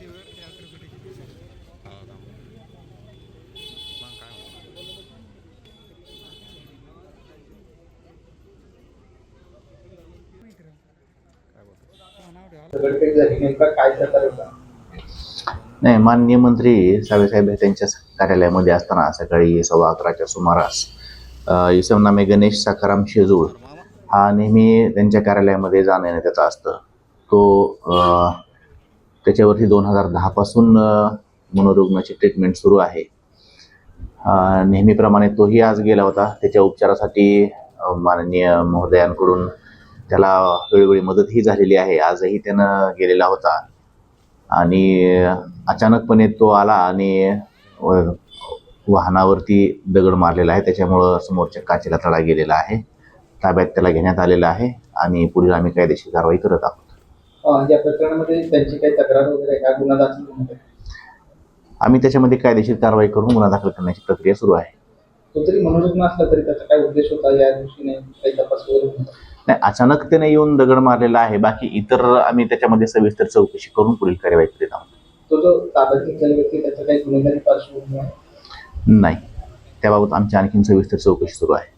का? मग काय म्हणतो? काय बोलतो नेमका काय प्रकार होता नाही माननीय मंत्री साहेब त्यांच्या कार्यालयामध्ये असताना सकाळी सव्वा अकराच्या सुमारास अ, इसमनामे गणेश सखाराम शेजूळ हा नेहमी त्यांच्या कार्यालयामध्ये जाणं येणं त्याचा असतं तो अ, त्याच्यावरती दोन हजार दहापासून मनोरुग्णाची ट्रीटमेंट सुरू आहे. नेहमीप्रमाणे तोही आज गेला होता. त्याच्या उपचारासाठी माननीय महोदयांकडून त्याला वेळोवेळी मदतही झालेली आहे. आजही त्यानं गेलेला होता. आणि अचानकपणे तो आला आणि व- वाहनावरती दगड मारलेला आहे. त्याच्यामुळं समोरच्या काचेला तडा गेलेला आहे. ताब्यात त्याला घेण्यात आलेला आहे आणि पुढील आम्ही कायदेशीर कारवाई करत आहोत. या प्रकरणामध्ये त्यांची काही तक्रार वगैरे आहे का? गुन्हा दाखल? आम्ही त्याच्यामध्ये कायदेशीर कारवाई करून गुन्हा दाखल करण्याची प्रक्रिया सुरू आहे. तो जरी मनोरुग्ण असला तरी त्याचा काय उद्देश होता? या दृष्टीने काही तपास वगैरे? नाही अचानक त्याने येऊन दगड मारलेला आहे. बाकी इतर आम्ही त्याच्यामध्ये सविस्तर चौकशी करून पुढील कार्यवाही करीत आहोत. तो जो ताब्यात घेतलेला व्यक्ती त्याचा काही गुन्हेगारी पार्श्वभूमी आहे? नाही. त्याबाबत आमची आणखीन सविस्तर चौकशी सुरू आहे.